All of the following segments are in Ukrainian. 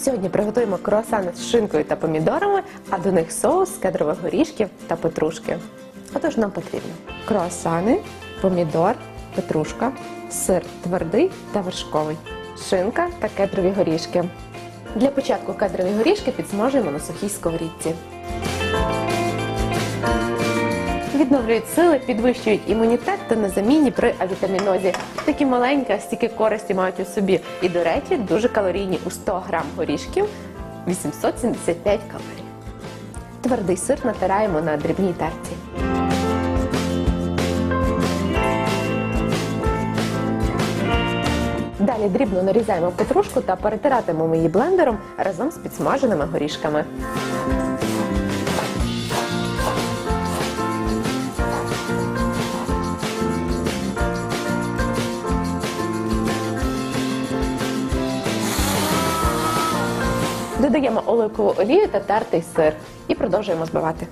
Сьогодні приготуємо круасани з шинкою та помідорами, а до них соус з кедрових горішків та петрушки. Отож нам потрібно круасани, помідор, петрушка, сир твердий та вершковий, шинка та кедрові горішки. Для початку кедрові горішки підсмажуємо на сухій сковорідці. Відновлюють сили, підвищують імунітет та незамінні при авітамінозі. Такі маленькі, а стільки користі мають у собі. І, до речі, дуже калорійні у 100 грам горішків 875 калорій. Твердий сир натираємо на дрібній терці. Далі дрібно нарізаємо петрушку та перетиратимемо її блендером разом з підсмаженими горішками. Додаємо оливкову олію та тертий сир і продовжуємо збивати.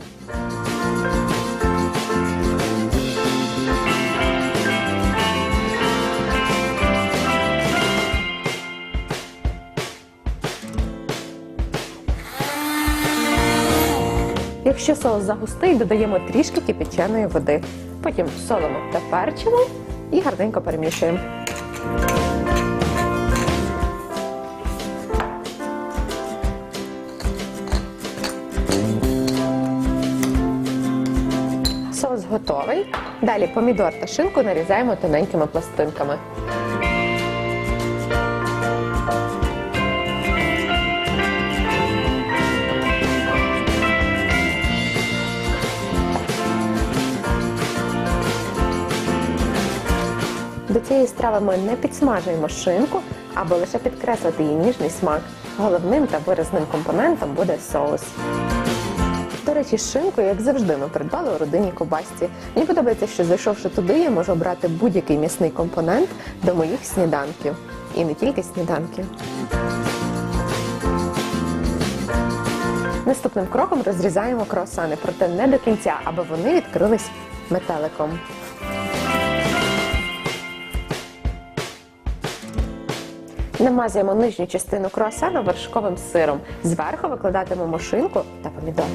Якщо соус загустий, додаємо трішки кипяченої води. Потім солимо та перчимо і гарненько перемішуємо. Готовий. Далі помідор та шинку нарізаємо тоненькими пластинками. До цієї страви ми не підсмажуємо шинку, аби лише підкреслити її ніжний смак. Головним та виразним компонентом буде соус. До речі, шинку, як завжди, ми придбали у родині Кобасті. Мені подобається, що зайшовши туди, я можу обрати будь-який м'ясний компонент до моїх сніданків. І не тільки сніданків. Наступним кроком розрізаємо круасани, проте не до кінця, аби вони відкрились метеликом. Намазуємо нижню частину круасана вершковим сиром. Зверху викладатимемо шинку та помідор.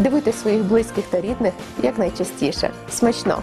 Дивуйте своїх близьких та рідних якнайчастіше. Смачного!